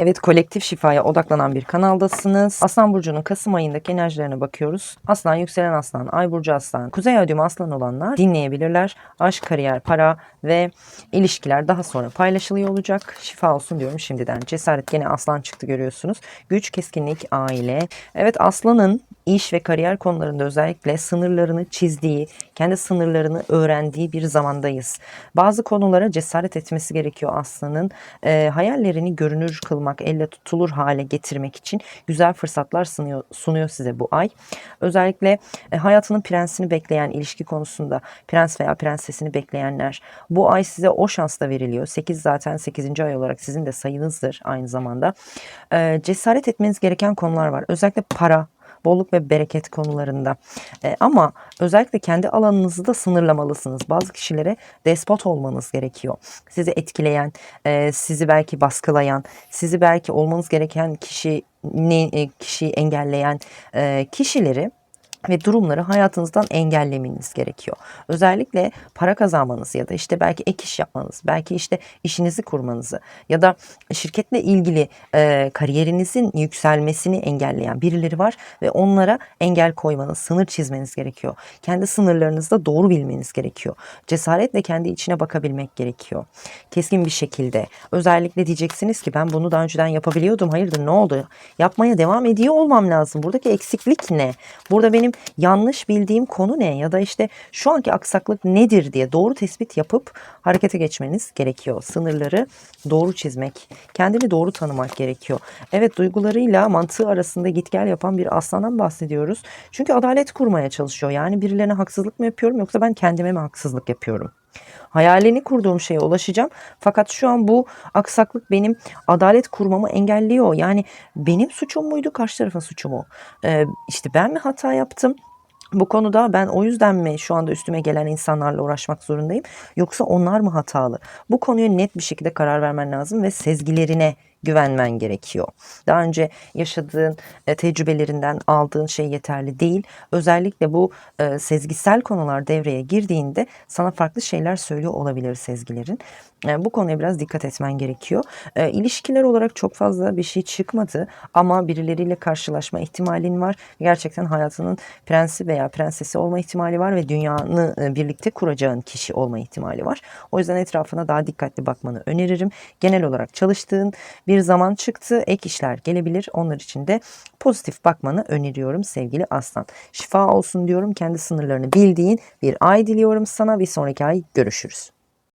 Evet kolektif şifaya odaklanan bir kanaldasınız. Aslan Burcu'nun Kasım ayındaki enerjilerine bakıyoruz. Aslan, yükselen aslan, ay burcu aslan, kuzey düğümü aslan olanlar dinleyebilirler. Aşk, kariyer, para ve ilişkiler daha sonra paylaşılıyor olacak. Şifa olsun diyorum şimdiden. Cesaret gene aslan çıktı görüyorsunuz. Güç, keskinlik, aile. Evet aslanın iş ve kariyer konularında özellikle sınırlarını çizdiği, kendi sınırlarını öğrendiği bir zamandayız. Bazı konulara cesaret etmesi gerekiyor aslanın. Ee, hayallerini görünür kılmak, elle tutulur hale getirmek için güzel fırsatlar sunuyor, sunuyor size bu ay. Özellikle e, hayatının prensini bekleyen ilişki konusunda prens veya prensesini bekleyenler bu ay size o şans da veriliyor. 8 zaten 8. ay olarak sizin de sayınızdır aynı zamanda. Ee, cesaret etmeniz gereken konular var. Özellikle para, bolluk ve bereket konularında. E, ama özellikle kendi alanınızı da sınırlamalısınız. Bazı kişilere despot olmanız gerekiyor. Sizi etkileyen, e, sizi belki baskılayan, sizi belki olmanız gereken kişi e, kişiyi engelleyen e, kişileri ve durumları hayatınızdan engellemeniz gerekiyor. Özellikle para kazanmanız ya da işte belki ek iş yapmanız, belki işte işinizi kurmanızı ya da şirketle ilgili e, kariyerinizin yükselmesini engelleyen birileri var ve onlara engel koymanız, sınır çizmeniz gerekiyor. Kendi sınırlarınızı da doğru bilmeniz gerekiyor. Cesaretle kendi içine bakabilmek gerekiyor. Keskin bir şekilde. Özellikle diyeceksiniz ki ben bunu daha önceden yapabiliyordum. Hayırdır ne oldu? Yapmaya devam ediyor olmam lazım. Buradaki eksiklik ne? Burada benim yanlış bildiğim konu ne? Ya da işte şu anki aksaklık nedir diye doğru tespit yapıp harekete geçmeniz gerekiyor. Sınırları doğru çizmek, kendini doğru tanımak gerekiyor. Evet duygularıyla mantığı arasında git gel yapan bir aslandan bahsediyoruz. Çünkü adalet kurmaya çalışıyor. Yani birilerine haksızlık mı yapıyorum yoksa ben kendime mi haksızlık yapıyorum? Hayalini kurduğum şeye ulaşacağım. Fakat şu an bu aksaklık benim adalet kurmamı engelliyor. Yani benim suçum muydu, karşı tarafın suçu mu? Ee, işte ben mi hata yaptım? Bu konuda ben o yüzden mi şu anda üstüme gelen insanlarla uğraşmak zorundayım yoksa onlar mı hatalı? Bu konuya net bir şekilde karar vermen lazım ve sezgilerine güvenmen gerekiyor. Daha önce yaşadığın e, tecrübelerinden aldığın şey yeterli değil. Özellikle bu e, sezgisel konular devreye girdiğinde sana farklı şeyler söylüyor olabilir sezgilerin. E, bu konuya biraz dikkat etmen gerekiyor. E, ilişkiler olarak çok fazla bir şey çıkmadı ama birileriyle karşılaşma ihtimalin var. Gerçekten hayatının prensi veya prensesi olma ihtimali var ve dünyanı e, birlikte kuracağın kişi olma ihtimali var. O yüzden etrafına daha dikkatli bakmanı öneririm. Genel olarak çalıştığın bir zaman çıktı. Ek işler gelebilir. Onlar için de pozitif bakmanı öneriyorum sevgili aslan. Şifa olsun diyorum. Kendi sınırlarını bildiğin bir ay diliyorum sana. Bir sonraki ay görüşürüz.